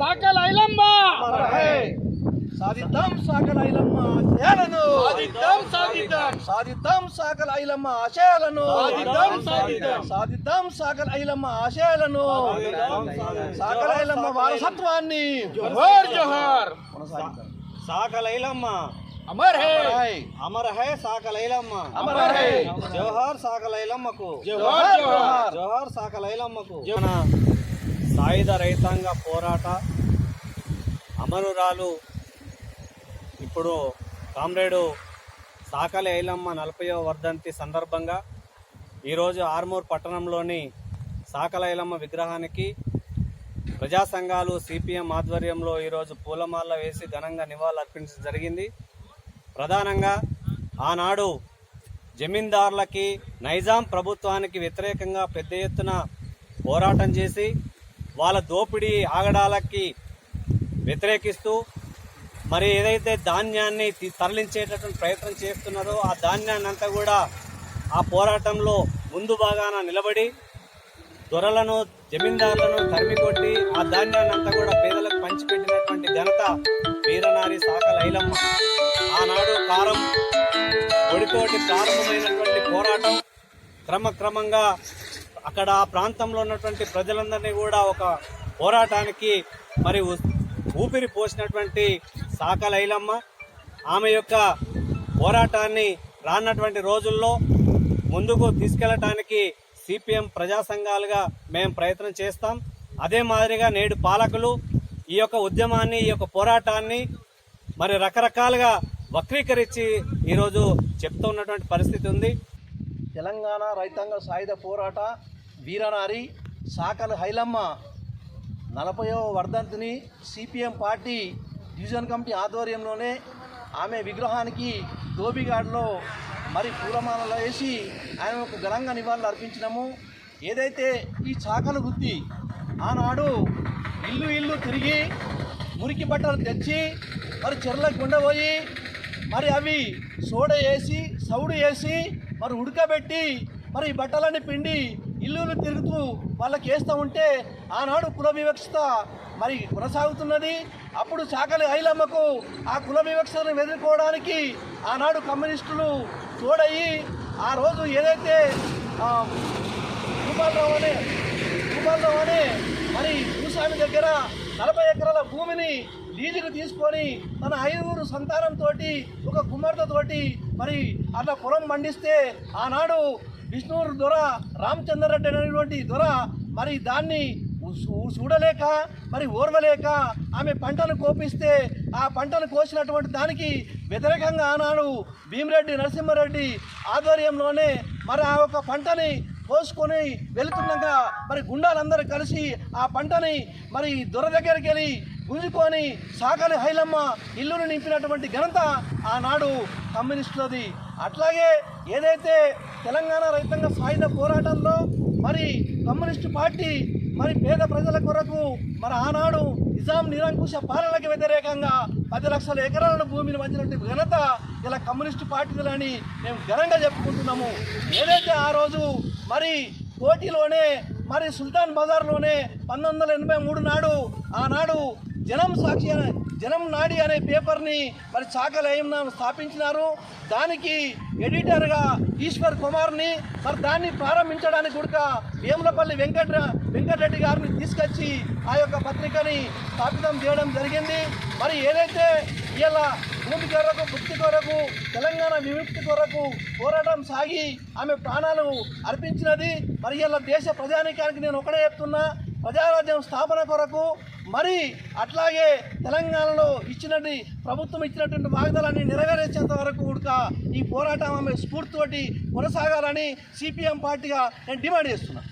ಸಾಕಲ್ ಐಲಮ್ಮ సాధిద్దాం సాకల ఐలమ్మ ఆశయాలను సాధిద్దాం సాధిద్దాం సాధిద్దాం సాకల ఐలమ్మ ఆశయాలను సాధిద్దాం సాధిద్దాం సాధిద్దాం సాకల ఐలమ్మ ఆశయాలను సాకల ఐలమ్మ వారసత్వాన్ని జోహర్ జోహర్ సాకల ఐలమ్మ అమర్ హై అమర్ హై సాకలైలమ్మ అమర్ హై జోహార్ సాకలైలమ్మకు జోహార్ జోహార్ జోహార్ సాకలైలమ్మకు సాయుధ రైతాంగ పోరాట అమరురాలు ఇప్పుడు కామ్రేడు సాకలి ఐలమ్మ నలభైవ వర్ధంతి సందర్భంగా ఈరోజు ఆర్మూర్ పట్టణంలోని సాకలైలమ్మ విగ్రహానికి ప్రజా సంఘాలు సిపిఎం ఆధ్వర్యంలో ఈరోజు పూలమాల వేసి ఘనంగా నివాళులర్పించడం జరిగింది. ప్రధానంగా ఆనాడు జమీందారులకి నైజాం ప్రభుత్వానికి వ్యతిరేకంగా పెద్ద ఎత్తున పోరాటం చేసి వాళ్ళ దోపిడీ ఆగడాలకి వ్యతిరేకిస్తూ మరి ఏదైతే ధాన్యాన్ని తరలించేటటువంటి ప్రయత్నం చేస్తున్నారో ఆ ధాన్యాన్ని అంతా కూడా ఆ పోరాటంలో ముందు భాగాన నిలబడి దొరలను జమీందారులను తరిమి కొట్టి ఆ ధాన్యాన్ని అంతా కూడా పేదలకు పంచిపెట్టినటువంటి ఘనత వీరనారి సాకల ఐలమ్మ. ఆనాడు కారం ఒడితోటి ప్రారంభమైనటువంటి పోరాటం క్రమక్రమంగా అక్కడ ఆ ప్రాంతంలో ఉన్నటువంటి ప్రజలందరినీ కూడా ఒక పోరాటానికి మరి ఊపిరి పోసినటువంటి సాకలైలమ్మ ఆమె యొక్క పోరాటాన్ని రానటువంటి రోజుల్లో ముందుకు తీసుకెళ్ళటానికి సిపిఎం ప్రజా సంఘాలుగా మేము ప్రయత్నం చేస్తాం. అదే మాదిరిగా నేడు పాలకులు ఈ యొక్క ఉద్యమాన్ని ఈ యొక్క పోరాటాన్ని మరి రకరకాలుగా వక్రీకరించి ఈరోజు చెప్తూ ఉన్నటువంటి పరిస్థితి ఉంది. తెలంగాణ రైతాంగ సాయుధ పోరాట వీరనారి సాకల హైలమ్మ నలభైవ వర్ధంతిని సిపిఎం పార్టీ డివిజన్ కమిటీ ఆధ్వర్యంలోనే ఆమె విగ్రహానికి దోబిగాడ్లో మరి పూలమాలలో వేసి ఆమెకు ఘనంగా నివాళులు అర్పించినాము. ఏదైతే ఈ చాకల వృత్తి ఆనాడు ఇల్లు ఇల్లు తిరిగి మురికి బట్టలు తెచ్చి మరి చెర్లకు గుండపోయి మరి అవి సోడ వేసి సౌడు వేసి మరి ఉడకబెట్టి మరి ఈ బట్టలన్నీ పిండి ఇల్లులు తిరుగుతూ వాళ్ళకి వేస్తూ ఉంటే ఆనాడు కుల వివక్షత మరి కొనసాగుతున్నది. అప్పుడు చాకలి ఐలమ్మకు ఆ కుల వివక్షతను ఎదుర్కోవడానికి ఆనాడు కమ్యూనిస్టులు తోడయ్యి ఆ రోజు ఏదైతే భూపాలరావు అనే భూపాలరావు అనే మరి భూస్వామి దగ్గర నలభై ఎకరాల భూమిని లీజుకు తీసుకొని తన ఐదుగురు సంతానంతో ఒక కుమార్తెతోటి మరి అట్లా పొలం పండిస్తే ఆనాడు విష్ణువు దొర రామచంద్రరెడ్డి అనేటువంటి దొర మరి దాన్ని చూ- చూడలేక మరి ఓర్వలేక ఆమె పంటను కోపిస్తే ఆ పంటను కోసినటువంటి దానికి వ్యతిరేకంగా ఆనాడు భీమిరెడ్డి నరసింహారెడ్డి ఆధ్వర్యంలోనే మరి ఆ యొక్క పంటని కోసుకొని వెళుతుండగా మరి గుండాలందరూ కలిసి ఆ పంటని మరి దొర దగ్గరికి వెళ్ళి గుంజుకొని సాకలి హైలమ్మ ఇల్లును నింపినటువంటి ఘనత ఆనాడు కమ్యూనిస్టులది. అట్లాగే ఏదైతే తెలంగాణ రైతాంగ సాయుధ పోరాటంలో మరి కమ్యూనిస్టు పార్టీ మరి పేద ప్రజల కొరకు మరి ఆనాడు నిజాం నిరంకుశ పాలనకి వ్యతిరేకంగా పది లక్షల ఎకరాలను భూమిని వంచినటువంటి ఘనత ఇలా కమ్యూనిస్టు పార్టీలని మేము ఘనంగా చెప్పుకుంటున్నాము. ఏదైతే ఆ రోజు మరి కోటిలోనే మరి సుల్తాన్ బజార్లోనే పంతొమ్మిది వందల ఎనభై మూడు నాడు ఆనాడు జనం సాక్షి అనే జనం నాడి అనే పేపర్ని మరి చాకలయంన స్థాపించినారు. దానికి ఎడిటర్గా ఈశ్వర్ కుమార్ని మరి దాన్ని ప్రారంభించడానికి కూడా వేములపల్లి వెంకట వెంకటరెడ్డి గారిని తీసుకొచ్చి ఆ యొక్క పత్రికని స్థాపితం చేయడం జరిగింది. మరి ఏదైతే ఇలా భూమి కొరకు వృత్తి కొరకు తెలంగాణ విముక్తి కొరకు పోరాటం సాగి ఆమె ప్రాణాలు అర్పించినది మరి ఇలా దేశ ప్రజానీకానికి నేను ఒకటే చెప్తున్నా ప్రజారాజ్యం స్థాపన కొరకు మరి అట్లాగే తెలంగాణలో ఇచ్చినటువంటి ప్రభుత్వం ఇచ్చినటువంటి వాగ్దానాన్ని నెరవేర్చేంత వరకు కూడా ఈ పోరాటం ఆమె స్ఫూర్తితోటి కొనసాగాలని సిపిఎం పార్టీగా నేను డిమాండ్ చేస్తున్నాను